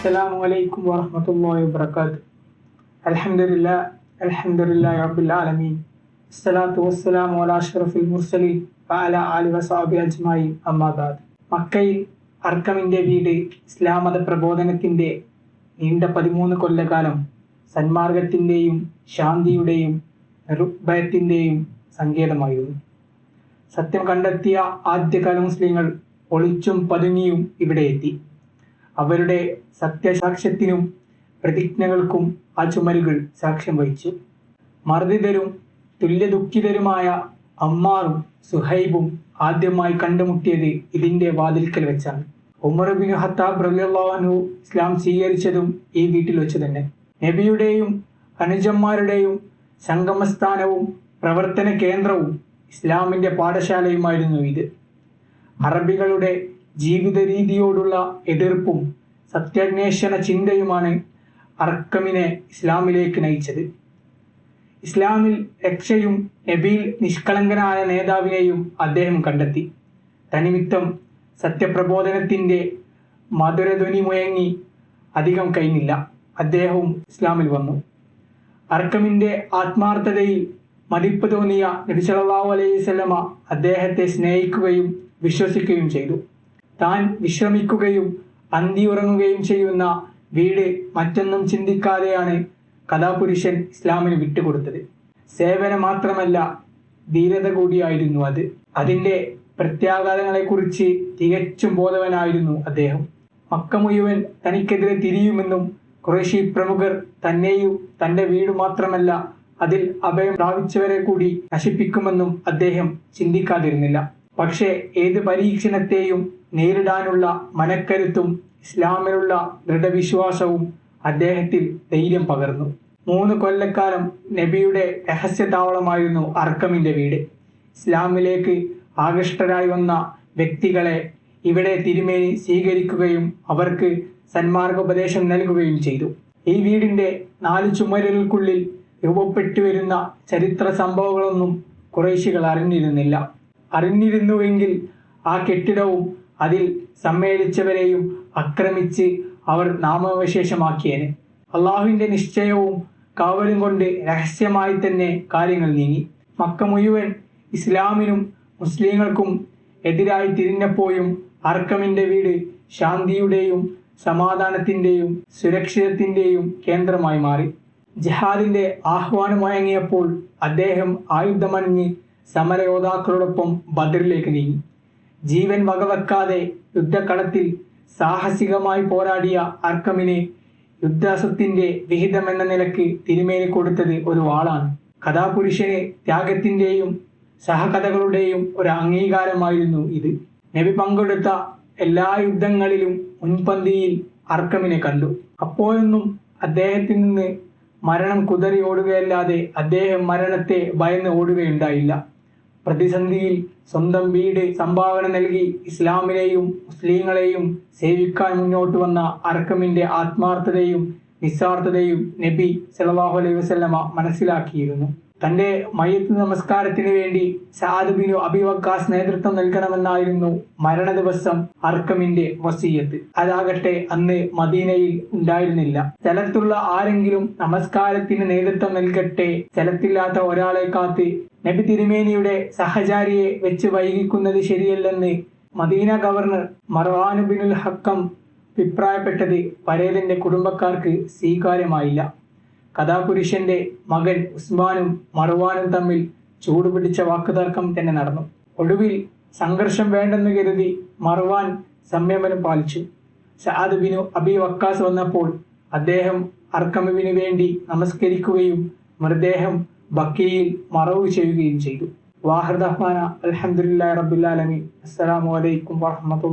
عليكم ورحمة الله وبركاته الحمد لله الحمد لله رب العالمين الصلاة والسلام على أشرف المرسلين وعلى آله وصحبه أجمعين أما بعد മക്കയിൽ അർക്കമിൻ്റെ വീട് ഇസ്ലാം മത പ്രബോധനത്തിൻ്റെ നീണ്ട പതിമൂന്ന് കൊല്ലകാലം സന്മാർഗത്തിൻ്റെയും ശാന്തിയുടെയും നിർഭയത്തിൻ്റെയും സങ്കേതമായിരുന്നു സത്യം കണ്ടെത്തിയ ആദ്യകാല മുസ്ലിങ്ങൾ ഒളിച്ചും പതുങ്ങിയും ഇവിടെ എത്തി അവരുടെ സത്യസാക്ഷ്യത്തിനും പ്രതിജ്ഞകൾക്കും ആ ചുമരുകൾ സാക്ഷ്യം വഹിച്ചു. മർദ്ദിതരും തുല്യദുഃഖിതരുമായ അമ്മാറും സുഹൈബും ആദ്യമായി കണ്ടുമുട്ടിയത് ഇതിന്റെ വാതിൽക്കൽ വെച്ചാണ്. ഉമർ ബിൻ ഹത്താബ് റബിള്ളാഹു ഇസ്ലാം സ്വീകരിച്ചതും ഈ വീട്ടിൽ വെച്ച് തന്നെ. നബിയുടെയും അനുജന്മാരുടെയും സംഗമസ്ഥാനവും പ്രവർത്തന കേന്ദ്രവും ഇസ്ലാമിന്റെ പാഠശാലയുമായിരുന്നു ഇത്. അറബികളുടെ ജീവിത രീതിയോടുള്ള എതിർപ്പും സത്യാന്വേഷണ ചിന്തയുമാണ് അർക്കമിനെ ഇസ്ലാമിലേക്ക് നയിച്ചത്. ഇസ്ലാമിൽ രക്ഷയും നബിയിൽ നിഷ്കളങ്കനായ നേതാവിനെയും അദ്ദേഹം കണ്ടെത്തി. തനിമിത്തം സത്യപ്രബോധനത്തിന്റെ മധുരധ്വനി മുഴങ്ങി അധികം കഴിഞ്ഞില്ല. അദ്ദേഹവും ഇസ്ലാമിൽ വന്നു. അർക്കമിന്റെ ആത്മാർത്ഥതയിൽ മതിപ്പ് തോന്നിയ നബി സല്ലല്ലാഹു അലൈഹി സ്വലമ അദ്ദേഹത്തെ സ്നേഹിക്കുകയും വിശ്വസിക്കുകയും ചെയ്തു. താൻ വിശ്രമിക്കുകയും അന്തിയുറങ്ങുകയും ചെയ്യുന്ന വീട് മറ്റൊന്നും ചിന്തിക്കാതെയാണ് കഥാപുരുഷൻ ഇസ്ലാമിന് വിട്ടുകൊടുത്തത്. സേവനം മാത്രമല്ല ധീരത കൂടിയായിരുന്നു അത്. അതിന്റെ പ്രത്യാഘാതങ്ങളെക്കുറിച്ച് തികച്ചും ബോധവനായിരുന്നു അദ്ദേഹം. മക്ക മുഴുവൻ തനിക്കെതിരെ തിരിയുമെന്നും കുറേശി പ്രമുഖർ തന്നെയും തന്റെ വീട് മാത്രമല്ല അതിൽ അഭയം പ്രാപിച്ചവരെ കൂടി നശിപ്പിക്കുമെന്നും അദ്ദേഹം ചിന്തിക്കാതിരുന്നില്ല. പക്ഷേ ഏത് പരീക്ഷണത്തെയും നേരിടാനുള്ള മനക്കരുത്തും ഇസ്ലാമിലുള്ള ദൃഢവിശ്വാസവും അദ്ദേഹത്തിൽ ധൈര്യം പകർന്നു. മൂന്ന് കൊല്ലക്കാലം നബിയുടെ രഹസ്യ താവളമായിരുന്നു അർക്കമിന്റെ വീട്. ഇസ്ലാമിലേക്ക് ആകൃഷ്ടരായി വന്ന വ്യക്തികളെ ഇവിടെ തിരുമേനി സ്വീകരിക്കുകയും അവർക്ക് സന്മാർഗോപദേശം നൽകുകയും ചെയ്തു. ഈ വീടിന്റെ നാല് ചുമരുകൾക്കുള്ളിൽ രൂപപ്പെട്ടു വരുന്ന ചരിത്ര സംഭവങ്ങളൊന്നും കുറേശികൾ അറിഞ്ഞിരുന്നില്ല. അറിഞ്ഞിരുന്നുവെങ്കിൽ ആ കെട്ടിടവും അതിൽ സമ്മേളിച്ചവരെയും ആക്രമിച്ച് അവർ നാമവിശേഷമാക്കിയേനെ. അള്ളാഹുവിന്റെ നിശ്ചയവും കാവലും കൊണ്ട് രഹസ്യമായി തന്നെ കാര്യങ്ങൾ നീങ്ങി. മക്ക മുഴുവൻ ഇസ്ലാമിനും മുസ്ലിങ്ങൾക്കും എതിരായി തിരിഞ്ഞപ്പോഴും അർക്കമിന്റെ വീട് ശാന്തിയുടെയും സമാധാനത്തിന്റെയും സുരക്ഷിതത്തിന്റെയും കേന്ദ്രമായി മാറി. ജിഹാദിന്റെ ആഹ്വാനം വഴങ്ങിയപ്പോൾ അദ്ദേഹം ആയുധമണിഞ്ഞ് സമരയോദ്ധാക്കളോടൊപ്പം ബദറിലേക്ക് നീങ്ങി. ജീവൻ വകവെക്കാതെ യുദ്ധക്കളത്തിൽ സാഹസികമായി പോരാടിയ അർക്കമിനെ യുദ്ധാസത്തിന്റെ വിഹിതം എന്ന നിലയ്ക്ക് തിരുമേനി കൊടുത്തത് ഒരു വാളാണ്. കഥാപുരുഷന് ത്യാഗത്തിന്റെയും സഹകഥകളുടെയും ഒരു അംഗീകാരമായിരുന്നു ഇത്. നബി പങ്കെടുത്ത എല്ലാ യുദ്ധങ്ങളിലും മുൻപന്തിയിൽ അർക്കമിനെ കണ്ടു. അപ്പോഴൊന്നും അദ്ദേഹത്തിൽ നിന്ന് മരണം കുതറി ഓടുകയല്ലാതെ അദ്ദേഹം മരണത്തെ ഭയന്ന് ഓടുകയുണ്ടായില്ല. പ്രതിസന്ധിയിൽ സ്വന്തം വീട് സംഭാവന നൽകി ഇസ്ലാമിനെയും മുസ്ലിങ്ങളെയും സേവിക്കാൻ മുന്നോട്ട് വന്ന അർക്കമിന്റെ ആത്മാർത്ഥതയും നിസ്വാർത്ഥതയും നബി സല്ലല്ലാഹു അലൈഹി വസല്ലമ മനസ്സിലാക്കിയിരുന്നു. തന്റെ മയ്യത്ത് നമസ്കാരത്തിന് വേണ്ടി സാദ് ബിനു അബി നേതൃത്വം നൽകണമെന്നായിരുന്നു മരണ ദിവസം അർക്കമിന്റെ വസീയത്ത്. അതാകട്ടെ അന്ന് മദീനയിൽ ഉണ്ടായിരുന്നില്ല. സ്ഥലത്തുള്ള ആരെങ്കിലും നമസ്കാരത്തിന് നേതൃത്വം നൽകട്ടെ സ്ഥലത്തില്ലാത്ത ഒരാളെ കാത്ത് നബി തിരുമേനിയുടെ സഹചാരിയെ വെച്ച് വൈകിക്കുന്നത് ശരിയല്ലെന്ന് മദീന ഗവർണർ മർവാനു ബിനുൽ ഹക്കം അഭിപ്രായപ്പെട്ടത് പരേതന്റെ കുടുംബക്കാർക്ക് സ്വീകാര്യമായില്ല. കഥാപുരുഷന്റെ മകൻ ഉസ്മാനും മറുവാനും തമ്മിൽ ചൂടുപിടിച്ച വാക്കുതർക്കം തന്നെ നടന്നു. ഒടുവിൽ സംഘർഷം വേണ്ടെന്ന് കരുതി മറുവാൻ സംയമനം പാലിച്ചു. സഅദ് ബിനു അബി വക്കാസ് വന്നപ്പോൾ അദ്ദേഹം അർക്കമുവിന് വേണ്ടി നമസ്കരിക്കുകയും മൃതദേഹം ബക്കിയിൽ മറവ് ചെയ്യുകയും ചെയ്തു. വാഹൃദ്ഹാന അലഹമുല്ലാ റബുല്ലാലമി അസ്സലാമു അലൈക്കും വാത്തു